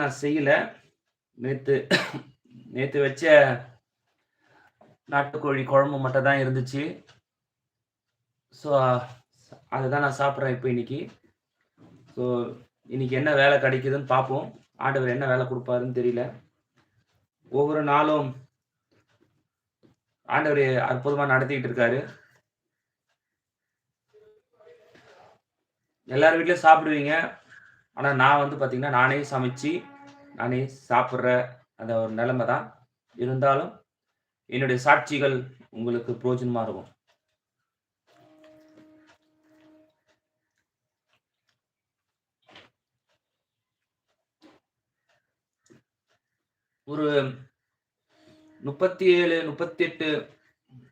நான் செய்யல. நேற்று நேற்று வச்ச நாட்டுக்கோழி குழம்பு மட்டும் தான் இருந்துச்சு. ஸோ அதை தான் நான் சாப்பிட்றேன் இப்போ இன்னைக்கு. ஸோ இன்னைக்கு என்ன வேலை கிடைக்குதுன்னு பார்ப்போம். ஆண்டவர் என்ன வேலை கொடுப்பாருன்னு தெரியல. ஒவ்வொரு நாளும் ஆண்டவர் அற்புதமாக நடத்திக்கிட்டு இருக்காரு. எல்லார் வீட்லயும் சாப்பிடுவீங்க. ஆனால் நான் வந்து பார்த்திங்கன்னா நானே சமைச்சு நானே சாப்பிட்ற அந்த ஒரு நிலைமை தான் இருந்தாலும் என்னுடைய சாட்சிகள் உங்களுக்கு பிரோஜனமாக இருக்கும். ஒரு முப்பத்தி ஏழு முப்பத்தி எட்டு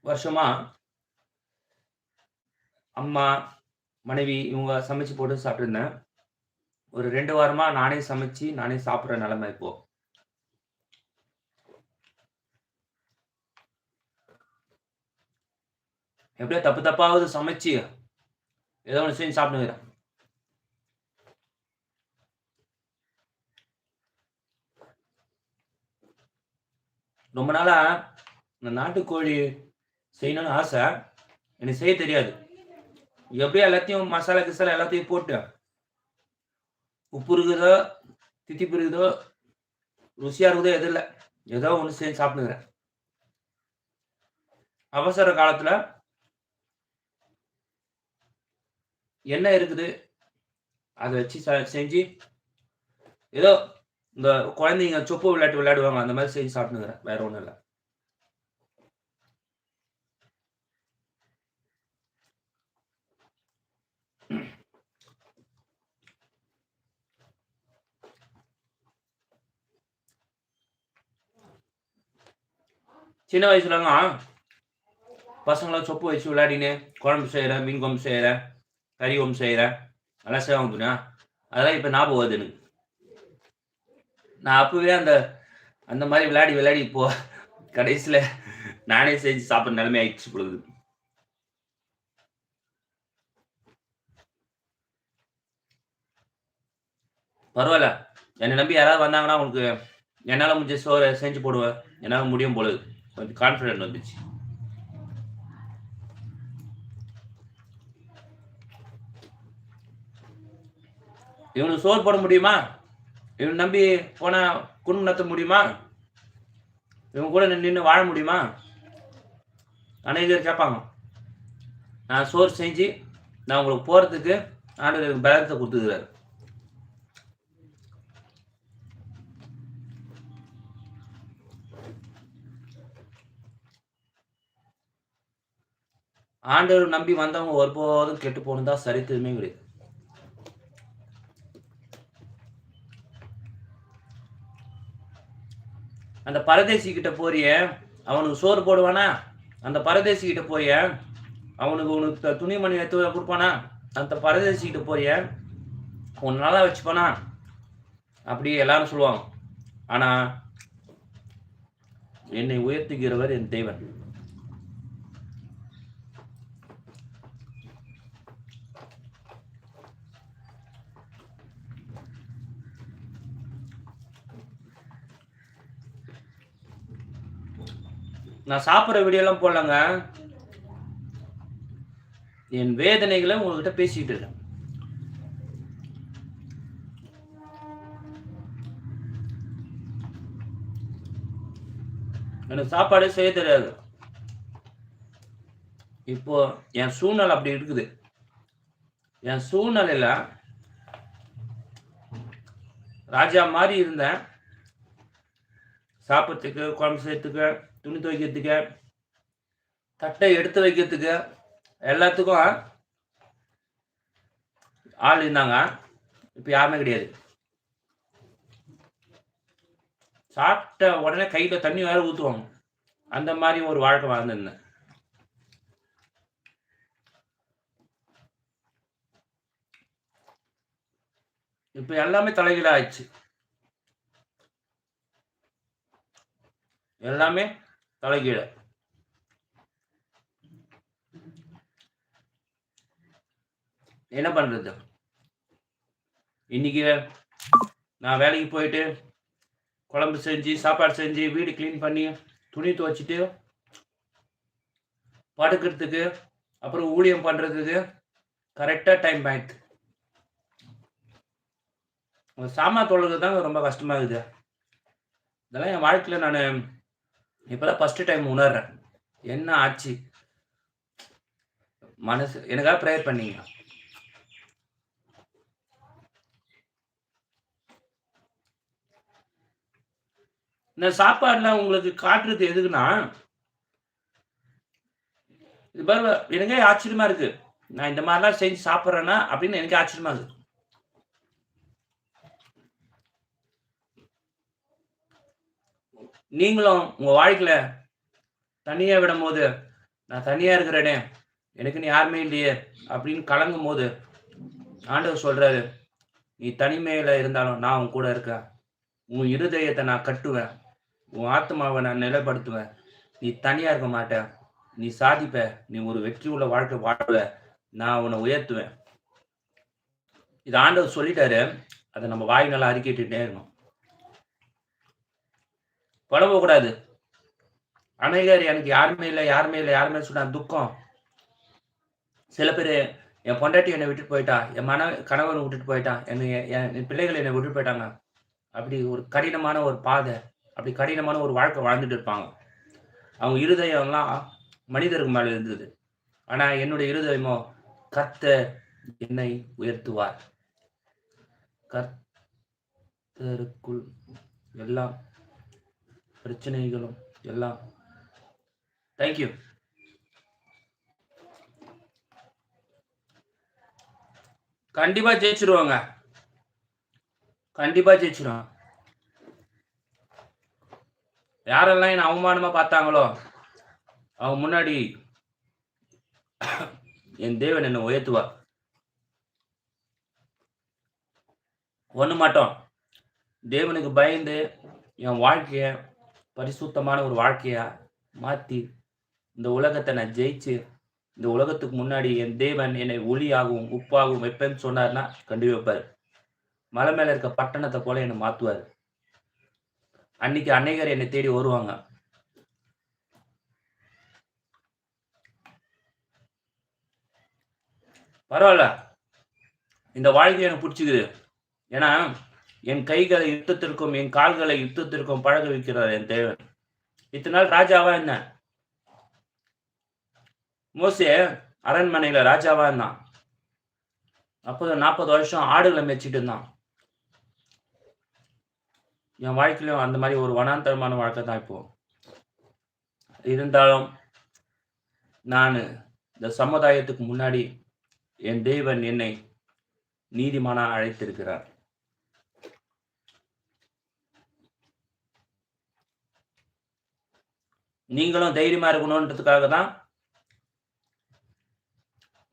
வருஷமா அம்மா மனைவி இவங்க சமைச்சு போட்டு சாப்பிட்டுருந்தேன். ஒரு ரெண்டு வாரமா நானே சமைச்சு நானே சாப்பிட்ற நிலைமை இப்போ. எப்படியோ தப்பு தப்பாவது சமைச்சு ஏதோ ஒன்று செஞ்சு சாப்பிடுங்கிறேன் ரொம்ப நாளா இந்த நாட்டுக்கோழி செய்யணும்னு ஆசை எனக்கு செய்ய தெரியாது. எப்படியோ எல்லாத்தையும் மசாலா கிசாலா எல்லாத்தையும் போட்டு உப்பு இருக்குதோ தித்திப்பு இருக்குதோ ருசியா இருக்குதோ எதுவும் இல்லை ஏதோ ஒன்று செஞ்சு சாப்பிடுங்கிறேன் அவசர காலத்துல என்ன இருக்குது. அதை வச்சு செஞ்சு ஏதோ இந்த குழந்தைங்க சொப்பு விளையாட்டு விளையாடுவாங்க அந்த மாதிரி செஞ்சு சாப்பிட்டுங்கிறேன் வேற ஒன்றும் இல்லை. சின்ன வயசுலலாம் பசங்களாம் சொப்பு வச்சு விளையாடினு குழம்பு செய்கிறேன் மீன் குழம்பு செய்கிறேன் கறி குழம்பு செய்கிறேன் அதெல்லாம் செய்வாங்க துணியா அதெல்லாம் இப்போ ஞாபகம் வருது எனக்கு. நான் அப்போவே அந்த அந்த மாதிரி விளையாடி விளையாடி இப்போ கடைசியில் நானே செஞ்சு சாப்பிட்ற நிலைமை ஆயிடுச்சு பொழுது பரவாயில்ல. என்னை நம்பி யாராவது வந்தாங்கன்னா உங்களுக்கு என்னால் முடிஞ்ச சோறு செஞ்சு போடுவேன். என்னால் முடியும் பொழுது கொஞ்சம் கான்ஃபிடென்ட் வந்துச்சு. இவனுக்கு சோறு போட முடியுமா? இவன் நம்பி போனா குடும்பம் நடத்த முடியுமா? இவன் கூட நின்று வாழ முடியுமா? அநேகர் கேட்பாங்க நான் சோறு செஞ்சு நான் உங்களுக்கு போறதுக்கு ஆண்டவர் பலத்தை கொடுத்துக்கிறாரு ஆண்டவர் நம்பி வந்தவங்க ஒருபோதும் கெட்டு போனதா சரித்திரமே கிடையாது. அந்த பரதேசி கிட்ட போறிய அவனுக்கு சோறு போடுவானா? அந்த பரதேசி கிட்ட போய அவனுக்கு உனக்கு த- துணிமணி எடுத்து கொடுப்பானா? அந்த பரதேசி கிட்ட போறிய உன்னை நல்லா வச்சுப்பானா? அப்படி எல்லாரும் சொல்லுவாங்க. ஆனா என்னை உயர்த்துகிறவர் என் தேவன். நான் சாப்பிட்ற வீடியோலாம் போடலங்க. என் வேதனைகளை உங்ககிட்ட பேசிக்கிட்டு இருக்கேன். எனக்கு சாப்பாடே செய்ய தெரியாது. இப்போ என் சூழ்நிலை அப்படி இருக்குது. என் சூழ்நிலையில ராஜா மாதிரி இருந்தேன். சாப்பிட்றதுக்கு குழம்பு செய்யறதுக்கு துணி துவைக்கிறதுக்கு தட்டை எடுத்து வைக்கிறதுக்கு எல்லாத்துக்கும் ஆள் இருந்தாங்க. இப்போ யாருமே கிடையாது. சாப்பிட்ட உடனே கையில் தண்ணி வேற ஊற்றுவாங்க அந்த மாதிரி ஒரு வாழ்க்கை வாழ்ந்துருந்தேன். இப்போ எல்லாமே தலைகீழ ஆயிடுச்சு. எல்லாமே தலைகீழ. என்ன பண்றது? இன்னைக்கு நான் வேலைக்கு போயிட்டு குழம்பு செஞ்சு சாப்பாடு செஞ்சு வீடு க்ளீன் பண்ணி துணி துவைச்சிட்டு படுக்கிறதுக்கு அப்புறம் ஊழியம் பண்ணுறதுக்கு கரெக்டாக டைம் ஆயிடுது சாமா தொழுகிறது தான் ரொம்ப கஷ்டமாக இருக்குது இதெல்லாம் என் வாழ்க்கையில் நான் இப்போ தான் ஃபஸ்ட்டு டைம் உணர்றேன். என்ன ஆச்சு? மனசு எனக்காக ப்ரேயர் பண்ணீங்க இந்த சாப்பாடுல உங்களுக்கு காட்டுறது எதுக்குன்னா இது பாரு எனக்கே ஆச்சரியமா இருக்கு. நான் இந்த மாதிரிலாம் செஞ்சு சாப்பிட்றேன்னா அப்படின்னு எனக்கு ஆச்சரியமா இருக்கு. நீங்களும் உங்க வாழ்க்கையில தனியா விடும் போது நான் தனியா இருக்கிறேனே எனக்குன்னு யாருமே இல்லையே அப்படின்னு கலங்கும் போது ஆண்டவர் சொல்றாரு நீ தனிமையில இருந்தாலும் நான் உன் கூட இருக்கேன். உன் இருதயத்தை நான் கட்டுவேன். உன் ஆத்மாவை நான் நிலைப்படுத்துவேன். நீ தனியா இருக்க மாட்ட நீ சாதிப்ப. நீ ஒரு வெற்றி உள்ள வாழ்க்கை வாழ்வ நான் உன்னை உயர்த்துவேன். இது ஆண்டவர் சொல்லிட்டாரு. அதை நம்ம வாய் நல்லா அறிக்கிட்டுட்டே இருக்கணும். புலம்ப கூடாது அநேகர் எனக்கு யாருமே இல்லை யாருமே இல்லை யாருமே சொன்னா துக்கம். சில பேர் என் பொண்டாட்டி என்னை விட்டுட்டு போயிட்டா என் மன கணவன் விட்டுட்டு போயிட்டான் என்னை என் பிள்ளைகள் என்னை விட்டுட்டு போயிட்டாங்க. அப்படி ஒரு கடினமான ஒரு பாதை அப்படி கடினமான ஒரு வாழ்க்கை வாழ்ந்துட்டு இருப்பாங்க. அவங்க இருதயம்லாம் மனிதருக்கு மேலே இருந்தது. ஆனா என்னுடைய இருதயமோ கத்த என்னை உயர்த்துவார். கர்த்தருக்குள் எல்லாம் பிரச்சனைகளும் எல்லாம். தேங்க்யூ கண்டிப்பா ஜெயிச்சிருவாங்க. கண்டிப்பா ஜெயிச்சிருவாங்க. யாரெல்லாம் என்ன அவமானமா பார்த்தாங்களோ அவங்க முன்னாடி என் தேவன் என்னை உயர்த்துவா ஒண்ணு மாட்டோம் தேவனுக்கு பயந்து என் வாழ்க்கையை பரிசுத்தமான ஒரு வாழ்க்கையா மாத்தி இந்த உலகத்தை நான் ஜெயிச்சு இந்த உலகத்துக்கு முன்னாடி என் தேவன் என்னை ஒளியாகவும் உப்பாகவும் வைப்பேன்னு சொன்னார்னா கண்டு வைப்பார். மலை மேல இருக்க பட்டணத்தை போல என்னை மாத்துவார். அன்னைக்கு அன்னைகர் என்னை தேடி வருவாங்க. பரவாயில்ல. இந்த வாழ்க்கை எனக்கு பிடிச்சிக்குது. ஏன்னா என் கைகளை யுத்தத்திற்கும் என் கால்களை யுத்தத்திற்கும் பழக வைக்கிறார் என் தேவன். இத்தனை நாள் ராஜாவா என்ன? மோசே அரண்மனையில ராஜாவா இருந்தான் அப்போது நாற்பது வருஷம் ஆடுகளை மேய்ச்சிட்டு இருந்தான். என் வாழ்க்கையிலும் அந்த மாதிரி ஒரு வனாந்தரமான வாழ்க்கை தான் இப்போ. இருந்தாலும் நான் இந்த சமுதாயத்துக்கு முன்னாடி என் தெய்வன் என்னை நீதிமானா அழைத்திருக்கிறார். நீங்களும் தைரியமா இருக்கணும்ன்றதுக்காக தான்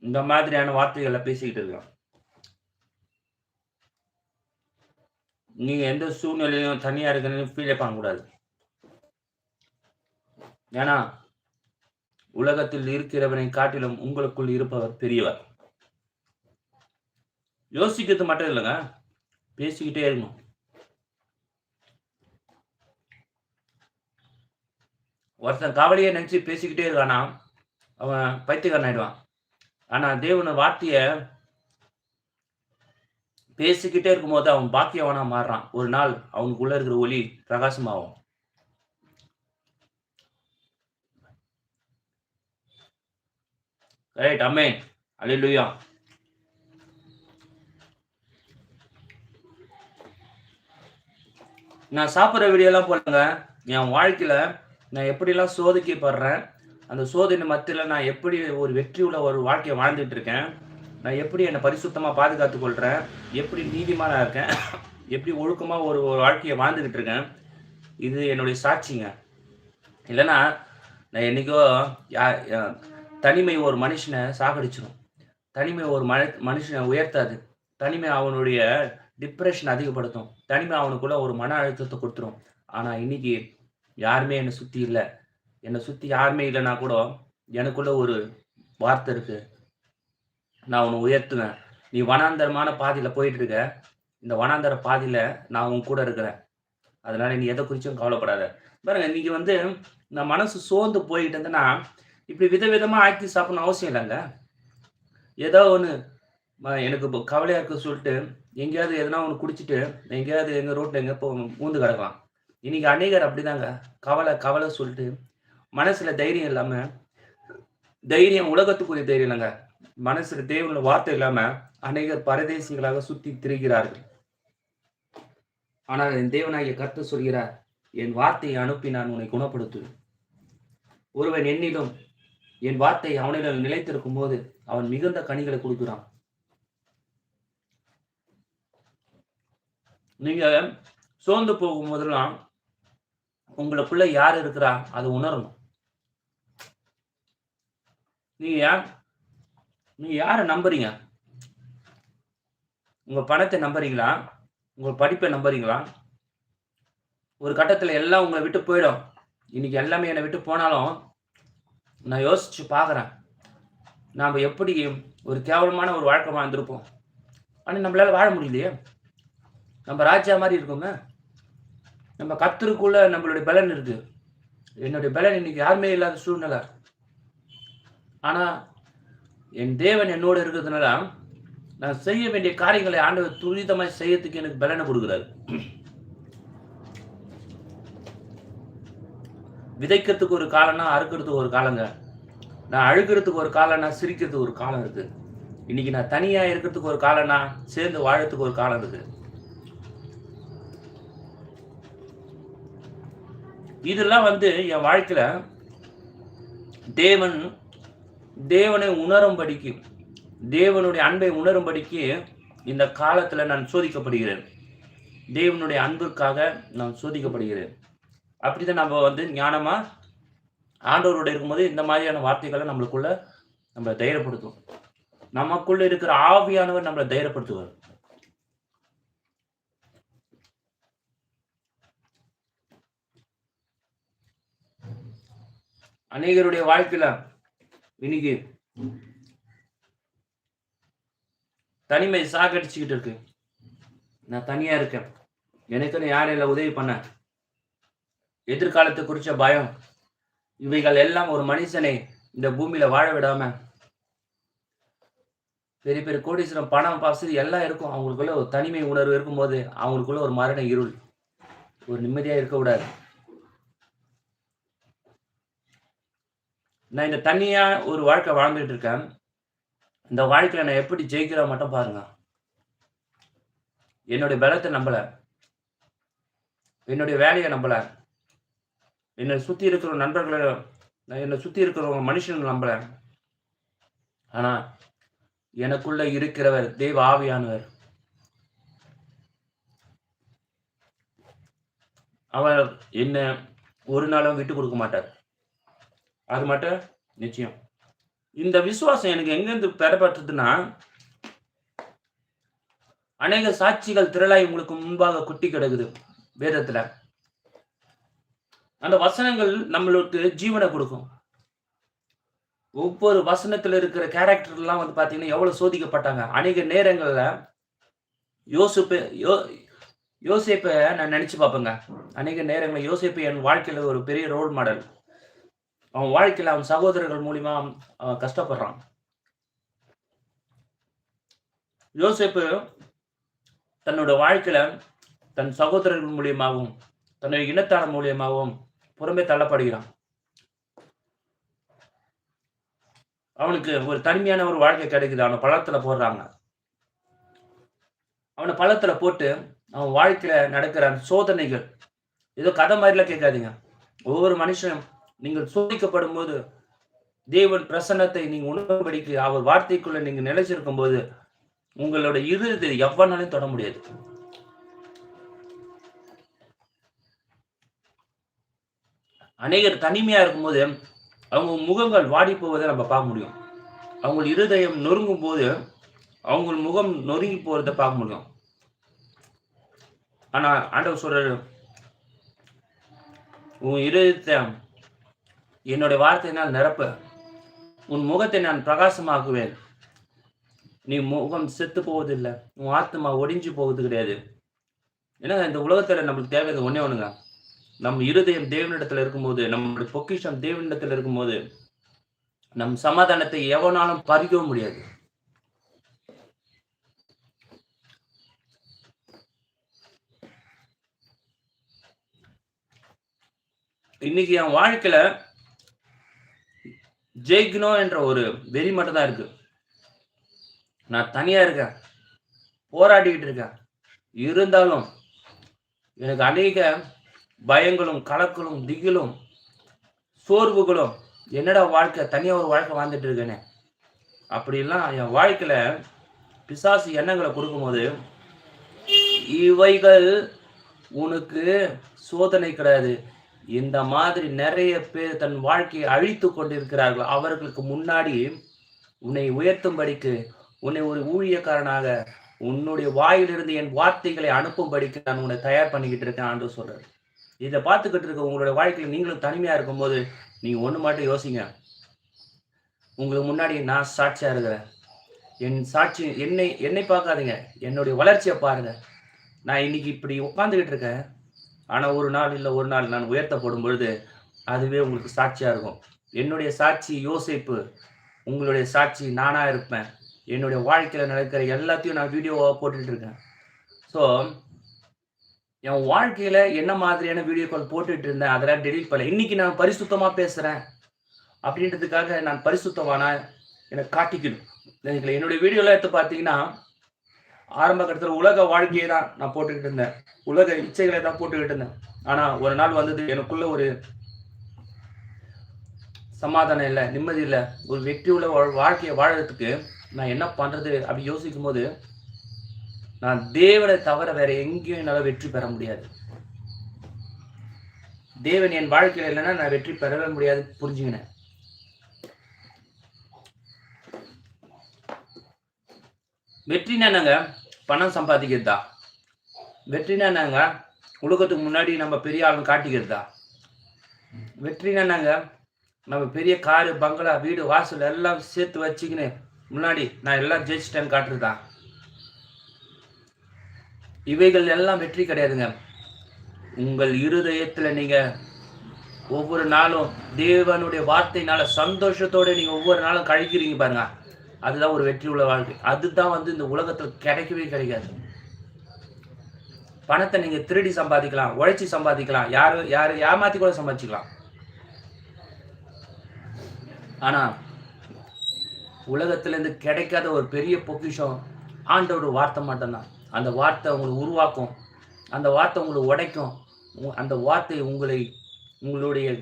இந்த மாதிரியான வார்த்தைகளை பேசிக்கிட்டு இருக்கோம். நீங்க எந்த சூழ்நிலையிலும் தனியா இருக்குன்னு ஃபீலே பண்ணக்கூடாது ஏன்னா உலகத்தில் இருக்கிறவனை காட்டிலும் உங்களுக்குள் இருப்பவர் பெரியவர். யோசிக்கிறது மட்டும் இல்லைங்க பேசிக்கிட்டே இருக்கணும். ஒருத்தன் கவலையை நினச்சி பேசிக்கிட்டே இருக்கானா அவன் பைத்தியக்காரன் ஆயிடுவான் ஆனால் தேவன வார்த்தையை பேசிக்கிட்டே இருக்கும்போது அவன் பாக்கியவனா மாறுறான். ஒரு நாள் அவனுக்குள்ள இருக்கிற ஒளி பிரகாசமாகும். ரைட் அம்மே அழிலுயா நான் சாப்பிட்ற வீடியோலாம் போலங்க என் வாழ்க்கையில நான் எப்படிலாம் சோதிக்கப்படுறேன்? அந்த சோதனை மத்தியில் நான் எப்படி ஒரு வெற்றி உள்ள ஒரு வாழ்க்கையை வாழ்ந்துட்டு இருக்கேன்? நான் எப்படி என்னை பரிசுத்தமாக பாதுகாத்து கொள்கிறேன் எப்படி நீதிமானாக இருக்கேன்? எப்படி ஒழுக்கமாக ஒரு ஒரு வாழ்க்கையை வாழ்ந்துக்கிட்டு இருக்கேன்? இது என்னுடைய சாட்சிங்க. இல்லைன்னா நான் என்றைக்கோ யா தனிமை ஒரு மனுஷனை சாகடிச்சிடும் தனிமை ஒரு மனு மனுஷனை உயர்த்தாது. தனிமை அவனுடைய டிப்ரெஷன் அதிகப்படுத்தும். தனிமை அவனுக்குள்ள ஒரு மன அழுத்தத்தை கொடுத்துரும். ஆனால் இன்னைக்கு யாருமே என்னை சுற்றி இல்லை. என்னை சுற்றி யாருமே இல்லைன்னா கூட எனக்குள்ள ஒரு வார்த்தை இருக்கு. நான் உன்னை உயர்த்துவேன். நீ வனாந்தரமான பாதையில் போயிட்டு இருக்க. இந்த வனாந்தர பாதையில் நான் உன் கூட இருக்கிறேன். அதனால நீ எதை குறிச்சும் கவலைப்படாத. பாருங்க இன்னைக்கு வந்து நான் மனசு சோர்ந்து போயிட்டு இருந்தேன்னா இப்படி விதவிதமாக ஆக்கி சாப்பிடணும் அவசியம் இல்லைங்க. ஏதோ ஒன்று எனக்கு இப்போ கவலையாக இருக்கு சொல்லிட்டு எங்கேயாவது எதனா ஒன்று குடிச்சிட்டு எங்கேயாவது எங்கள் ரோட்டில் எங்கே போ ஊந்து கிடக்கலாம். இன்னைக்கு அநேகர் அப்படிதாங்க. கவலை கவலை சொல்லிட்டு மனசுல தைரியம் இல்லாம தைரியம் உலகத்துக்குரிய தைரியம் இல்லைங்க. மனசுல தேவன வார்த்தை இல்லாம அநேகர் பரதேசிகளாக சுத்தி திரிகிறார்கள். ஆனால் என் தேவனாகிய கருத்து சொல்கிறார் என் வார்த்தையை அனுப்பி நான் உன்னை குணப்படுத்துவேன். ஒருவன் என்னிலும் என் வார்த்தை அவனிடம் நிலைத்திருக்கும் போது அவன் மிகுந்த கனிகளை கொடுக்கிறான். நீங்க சோர்ந்து போகும் போதெல்லாம் உங்களுக்குள்ள யார் இருக்கிறா அது உணரணும். நீங்க யார்? நீங்க யாரை நம்புறீங்க? உங்க பணத்தை நம்புறீங்களா? உங்க படிப்பை நம்புறீங்களா? ஒரு கட்டத்துல எல்லாம் உங்களை விட்டு போயிடும். இன்னைக்கு எல்லாமே என்னை விட்டு போனாலும் நான் யோசிச்சு பார்க்குறேன். நாம் எப்படி ஒரு கேவலமான ஒரு வாழ்க்கை வாழ்ந்துருப்போம். ஆனால் நம்மளால வாழ முடியலையே. நம்ம ராஜா மாதிரி இருக்கோங்க நம்ம கத்தருக்குள்ள நம்மளுடைய பலன் இருக்கு. என்னுடைய பலன் இன்னைக்கு யாருமே இல்லாத சூழ்நிலை. ஆனா என் தேவன் என்னோட இருக்கிறதுனால நான் செய்ய வேண்டிய காரியங்களை ஆண்டவர் துரிதமாய் செய்யறதுக்கு எனக்கு பலனை கொடுக்குறாரு. விதைக்கிறதுக்கு ஒரு காலம்னா அறுக்கிறதுக்கு ஒரு காலங்க. நான் அழுகிறதுக்கு ஒரு காலம்னா சிரிக்கிறதுக்கு ஒரு காலம் இருக்கு. இன்னைக்கு நான் தனியா இருக்கிறதுக்கு ஒரு காலம்னா சேர்ந்து வாழறதுக்கு ஒரு காலம் இருக்கு. இதெல்லாம் வந்து என் வாழ்க்கையில் தேவன் தேவனை உணரும்படிக்கு தேவனுடைய அன்பை உணரும்படிக்கு இந்த காலத்தில் நான் சோதிக்கப்படுகிறேன். தேவனுடைய அன்பிற்காக நான் சோதிக்கப்படுகிறேன். அப்படிதான் நம்ம வந்து ஞானமாக ஆண்டவரோட இருக்கும்போது இந்த மாதிரியான வார்த்தைகளை நம்மளுக்குள்ள நம்மளை தைரியப்படுத்தும். நமக்குள்ள இருக்கிற ஆவியானவர் நம்மளை தைரியப்படுத்துவார். அநேகருடைய வாழ்க்கையில இன்னைக்கு தனிமை சாகடிச்சுக்கிட்டு இருக்கு. நான் தனியா இருக்கேன். எனக்குன்னு யாரும் இல்லை உதவி பண்ண. எதிர்காலத்தை குறிச்ச பயம். இவைகள் எல்லாம் ஒரு மனுஷனை இந்த பூமியில வாழ விடாம பெரிய பெரிய கோடீஸ்வரம் பணம் வசதி எல்லாம் இருக்கும். அவங்களுக்குள்ள ஒரு தனிமை உணர்வு இருக்கும்போது அவங்களுக்குள்ள ஒரு மரண இருள். ஒரு நிம்மதியா இருக்கக்கூடாது. நான் இந்த தனியா ஒரு வாழ்க்கை வாழ்ந்துட்டு இருக்கேன். இந்த வாழ்க்கையில நான் எப்படி ஜெயிக்கிற மட்டும் பாருங்க. என்னுடைய பலத்தை நம்பல. என்னுடைய வேலையை நம்பல. என்னை சுத்தி இருக்கிற நண்பர்களை என்னை சுத்தி இருக்கிறவங்க மனுஷன் நம்பல. ஆனா எனக்குள்ள இருக்கிறவர் தெய்வ ஆவியானவர். அவர் என்ன ஒரு நாளும் விட்டு கொடுக்க மாட்டார். அது மட்டும் நிச்சயம். இந்த விசுவாசம் எனக்கு எங்கேருந்து பெறப்பட்டதுன்னா அநேக சாட்சிகள் திரளாய் உங்களுக்கு முன்பாக குட்டி கிடக்குது வேதத்துல. அந்த வசனங்கள் நம்மளுக்கு ஜீவனை கொடுக்கும். ஒவ்வொரு வசனத்துல இருக்கிற கேரக்டர்லாம் வந்து பாத்தீங்கன்னா எவ்வளவு சோதிக்கப்பட்டாங்க? அநேக நேரங்கள்ல யோசிப்பு யோ யோசிப்பை நான் நினைச்சு பார்ப்பேங்க. அநேக நேரங்களில் யோசிப்பு என் வாழ்க்கையில ஒரு பெரிய ரோல் மாடல் அவன் வாழ்க்கையில அவன் சகோதரர்கள் மூலியமா அவன் கஷ்டப்படுறான். யோசிப்பு தன்னோட வாழ்க்கையில தன் சகோதரர்கள் மூலியமாகவும் தன்னுடைய இனத்தார் மூலியமாகவும் புறமே தள்ளப்படுகிறான். அவனுக்கு ஒரு தனிமையான ஒரு வாழ்க்கை கிடைக்குது. அவனை பழத்துல போடுறாங்க. அவனை பழத்துல போட்டு அவன் வாழ்க்கையில நடக்கிற சோதனைகள். ஏதோ கதை மாதிரிலாம் கேட்காதீங்க. ஒவ்வொரு மனுஷனும் நீங்கள் சோதிக்கப்படும் போது தேவன் பிரசன்னத்தை நீங்க உணரும்படிக்கு அவர் வார்த்தைக்குள்ள நீங்க நிலைச்சிருக்கும் போது உங்களோட இருதயத்தை எவ்வளவு தொட முடியாது. அநேகர் தனிமையா இருக்கும்போது அவங்க முகங்கள் வாடி போவதை நம்ம பார்க்க முடியும். அவங்க இருதயம் நொறுங்கும் போது அவங்க முகம் நொறுங்கி போறதை பார்க்க முடியும். ஆனா ஆண்டவர் சொல்றாரு உன் இருதயத்தை என்னுடைய வார்த்தையினால் நிரப்பு உன் முகத்தை நான் பிரகாசமாக்குவேன். நீ முகம் செத்து போவதில்லை உன் ஆத்மா ஒடிஞ்சு போவது கிடையாது. ஏன்னா இந்த உலகத்துல நம்மளுக்கு தேவையது ஒன்றே ஒண்ணுங்க. நம் இருதயம் தேவனிடத்துல இருக்கும்போது நம்மளுடைய பொக்கிஷம் தேவனிடத்துல இருக்கும்போது நம் சமாதானத்தை எவனாலும் பறிக்கவும் முடியாது. இன்னைக்கு என் வாழ்க்கையில ஜெயிக்கணும் என்ற ஒரு வெறி மட்டும் தான் இருக்கு. நான் தனியா இருக்கேன். போராடிக்கிட்டு இருக்கேன். இருந்தாலும் எனக்கு அநேக பயங்களும் கலக்கலும் திகிலும் சோர்வுகளும் என்னடா வாழ்க்கை? தனியாக ஒரு வாழ்க்கை வாழ்ந்துட்டு இருக்கேனே. அப்படிலாம் என் வாழ்க்கையில பிசாசு எண்ணங்களை கொடுக்கும்போது இவைகள் உனக்கு சோதனை கிடையாது. இந்த மாதிரி நிறைய பேர் தன் வாழ்க்கையை அழித்து கொண்டிருக்கிறார்கள். அவர்களுக்கு முன்னாடி உன்னை உயர்த்தும்படிக்கு உன்னை ஒரு ஊழியக்காரனாக உன்னுடைய வாயிலிருந்து என் வார்த்தைகளை அனுப்பும்படிக்கு நான் உன்னை தயார் பண்ணிக்கிட்டு இருக்கேன் ஆண்டு சொல்றாரு. இதை பார்த்துக்கிட்டு இருக்க உங்களுடைய வாழ்க்கையில் நீங்களும் தனிமையா இருக்கும்போது நீங்க ஒன்று மட்டும் யோசிங்க. உங்களுக்கு முன்னாடி நான் சாட்சியா இருக்கிறேன். என் சாட்சி என்னை என்னை பார்க்காதீங்க. என்னுடைய வளர்ச்சியை பாருங்க. நான் இன்னைக்கு இப்படி உட்காந்துக்கிட்டு இருக்கேன். ஆனால் ஒரு நாள் இல்லை ஒரு நாள் நான் உயர்த்தப்படும் பொழுது அதுவே உங்களுக்கு சாட்சியாக இருக்கும். என்னுடைய சாட்சி யோசிப்பு உங்களுடைய சாட்சி நானாக இருப்பேன். என்னுடைய வாழ்க்கையில் நடக்கிற எல்லாத்தையும் நான் வீடியோவாக போட்டுட்டு இருக்கேன். ஸோ என் வாழ்க்கையில் என்ன மாதிரியான வீடியோக்கள் போட்டுட்டு இருந்தேன் அதெல்லாம் டெலிட் பண்ணல. இன்னைக்கு நான் பரிசுத்தமாக பேசுகிறேன் அப்படின்றதுக்காக நான் பரிசுத்தமான எனக்கு காட்டிக்கணும். என்னுடைய வீடியோலாம் எடுத்து பார்த்தீங்கன்னா ஆரம்ப கட்டத்தில் உலக வாழ்க்கையை தான் நான் போட்டுக்கிட்டு இருந்தேன். உலக இச்சைகளை தான் போட்டுக்கிட்டு இருந்தேன். ஆனா ஒரு நாள் வந்தது எனக்குள்ள ஒரு சமாதானம் இல்லை நிம்மதி இல்லை. ஒரு வெற்றி உள்ள வாழ்- வாழ்க்கையை வாழறதுக்கு நான் என்ன பண்றது அப்படி யோசிக்கும் போது நான் தேவனை தவிர வேற எங்கேயும் என்னால் வெற்றி பெற முடியாது. தேவன் என் வாழ்க்கையில் இல்லைன்னா நான் வெற்றி பெறவே முடியாது புரிஞ்சுக்கினேன். வெற்றினா என்னங்க பணம் சம்பாதிக்கிறதா? வெற்றினா என்னங்க உலகத்துக்கு முன்னாடி நம்ம பெரிய ஆளுன்னு காட்டிக்கிறதா? வெற்றினா என்னங்க நம்ம பெரிய காரு பங்களா வீடு வாசல் எல்லாம் சேர்த்து வச்சுக்கின்னு முன்னாடி நான் எல்லாம் ஜெயிச்சிட்டேன்னு காட்டுறதா? இவைகள் எல்லாம் வெற்றி கிடையாதுங்க. உங்கள் இருதயத்தில் நீங்கள் ஒவ்வொரு நாளும் தேவனுடைய வார்த்தையினால சந்தோஷத்தோடு நீங்கள் ஒவ்வொரு நாளும் கழிக்கிறீங்க பாருங்க. அதுதான் ஒரு வெற்றி உள்ள வாழ்க்கை. அதுதான் வந்து இந்த உலகத்துல கிடைக்கவே கிடைக்காது. பணத்தை நீங்க திருடி சம்பாதிக்கலாம் உழைச்சி சம்பாதிக்கலாம் யார் யார் ஏமாத்தி கூட சம்பாதிச்சிக்கலாம். ஆனா உலகத்துல இருந்து கிடைக்காத ஒரு பெரிய பொக்கிஷம் ஆண்டோட வார்த்தை மட்டும்தான். அந்த வார்த்தை உங்களை உருவாக்கும் அந்த வார்த்தை உங்களை உடைக்கும் உ- அந்த வார்த்தை உங்களை உங்களுடைய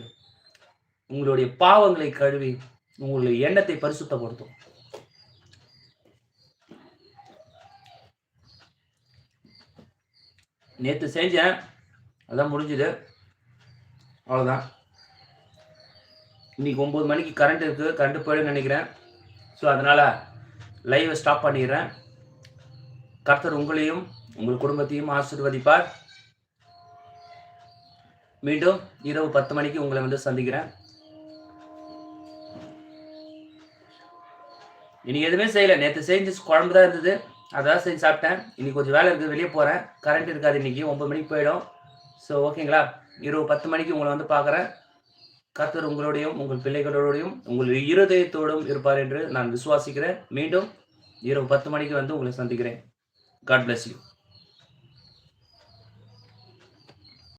உங்களுடைய பாவங்களை கழுவி உங்களுடைய எண்ணத்தை பரிசுத்தப்படுத்தும். நேற்று செஞ்சேன். அதான் முடிஞ்சுது. அவ்வளோதான் இன்னைக்கு ஒம்பது மணிக்கு கரண்ட் இருக்குது கரண்ட் போயிடுன்னு நினைக்கிறேன். ஸோ அதனால் லைவை ஸ்டாப் பண்ணிடுறேன். கர்த்தர் உங்களையும் உங்கள் குடும்பத்தையும் ஆசீர்வதிப்பார். மீண்டும் இரவு பத்து மணிக்கு உங்களை வந்து சந்திக்கிறேன். இன்னைக்கு எதுவுமே செய்யலை. நேற்று செஞ்சு குழம்பு தான் இருந்தது. அதான் செஞ்சு சாப்பிட்டேன். இன்னைக்கு கொஞ்சம் வேலை இருக்குது வெளியே போகிறேன் கரண்ட் இருக்காது இன்னைக்கு ஒம்பது மணிக்கு போயிடும். ஸோ ஓகேங்களா இரவு பத்து மணிக்கு உங்களை வந்து பார்க்குறேன். கர்த்தர் உங்களோடையும் உங்கள் பிள்ளைகளோடையும் உங்கள் இருதயத்தோடும் இருப்பார் என்று நான் விசுவாசிக்கிறேன். மீண்டும் இரவு பத்து மணிக்கு வந்து உங்களை சந்திக்கிறேன். God bless you